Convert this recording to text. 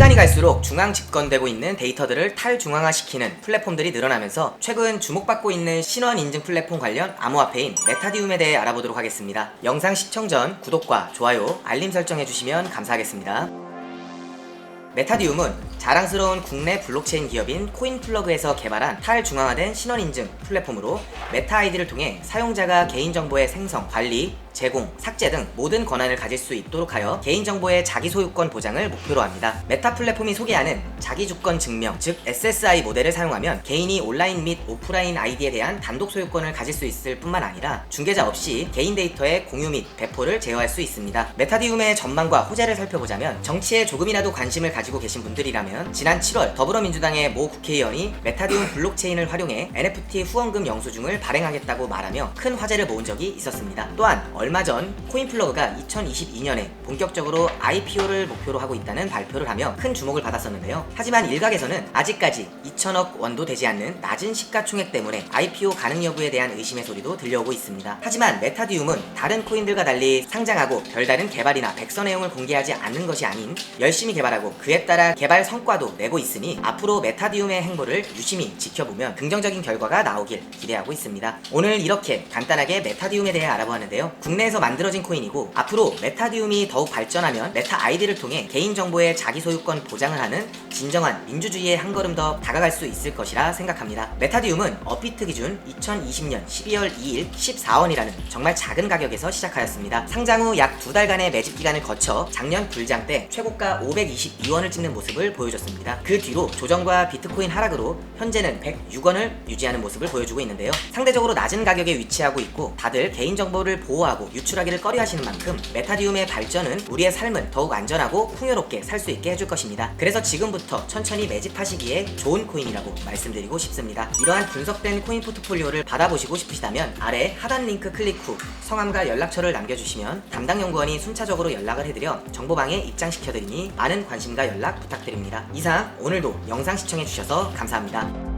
시간이 갈수록 중앙 집권되고 있는 데이터들을 탈중앙화시키는 플랫폼들이 늘어나면서 최근 주목받고 있는 신원 인증 플랫폼 관련 암호화폐인 메타디움에 대해 알아보도록 하겠습니다. 영상 시청 전 구독과 좋아요, 알림 설정해 주시면 감사하겠습니다. 메타디움은 자랑스러운 국내 블록체인 기업인 코인플러그에서 개발한 탈중앙화된 신원인증 플랫폼으로 메타 아이디를 통해 사용자가 개인정보의 생성, 관리, 제공, 삭제 등 모든 권한을 가질 수 있도록 하여 개인정보의 자기소유권 보장을 목표로 합니다. 메타 플랫폼이 소개하는 자기주권 증명, 즉 SSI 모델을 사용하면 개인이 온라인 및 오프라인 아이디에 대한 단독 소유권을 가질 수 있을 뿐만 아니라 중개자 없이 개인 데이터의 공유 및 배포를 제어할 수 있습니다. 메타디움의 전망과 호재를 살펴보자면 정치에 조금이라도 관심을 가지고 계신 분들이라면 지난 7월 더불어민주당의 모 국회의원이 메타디움 블록체인을 활용해 NFT 후원금 영수증을 발행하겠다고 말하며 큰 화제를 모은 적이 있었습니다. 또한 얼마 전 코인플러그가 2022년에 본격적으로 IPO를 목표로 하고 있다는 발표를 하며 큰 주목을 받았었는데요. 하지만 일각에서는 아직까지 2천억 원도 되지 않는 낮은 시가총액 때문에 IPO 가능 여부에 대한 의심의 소리도 들려오고 있습니다. 하지만 메타디움은 다른 코인들과 달리 상장하고 별다른 개발이나 백서 내용을 공개하지 않는 것이 아닌 열심히 개발하고 그에 따라 개발 성과도 내고 있으니 앞으로 메타디움의 행보를 유심히 지켜보면 긍정적인 결과가 나오길 기대하고 있습니다. 오늘 이렇게 간단하게 메타디움에 대해 알아보았는데요. 국내에서 만들어진 코인이고 앞으로 메타디움이 더욱 발전하면 메타 아이디를 통해 개인정보의 자기소유권 보장을 하는 진정한 민주주의에 한 걸음 더 다가갈 수 있을 것이라 생각합니다. 메타디움은 업비트 기준 2020년 12월 2일 14원이라는 정말 작은 가격에서 시작하였습니다. 상장 후 약 두 달간의 매집 기간을 거쳐 작년 불장 때 최고가 522원을 찍는 모습을 보여줬습니다. 그 뒤로 조정과 비트코인 하락으로 현재는 106원을 유지하는 모습을 보여주고 있는데요. 상대적으로 낮은 가격에 위치하고 있고 다들 개인정보를 보호 하고 유출하기를 꺼려하시는 만큼 메타디움의 발전은 우리의 삶을 더욱 안전하고 풍요롭게 살 수 있게 해줄 것입니다. 그래서 지금부터 천천히 매집하시기에 좋은 코인이라고 말씀드리고 싶습니다. 이러한 분석된 코인 포트폴리오를 받아보시고 싶으시다면 아래 하단 링크 클릭 후 성함과 연락처를 남겨주시면 담당 연구원이 순차적으로 연락을 해드려 정보방에 입장시켜드리니 많은 관심과 연락 부탁드립니다. 이상 오늘도 영상 시청해주셔서 감사합니다.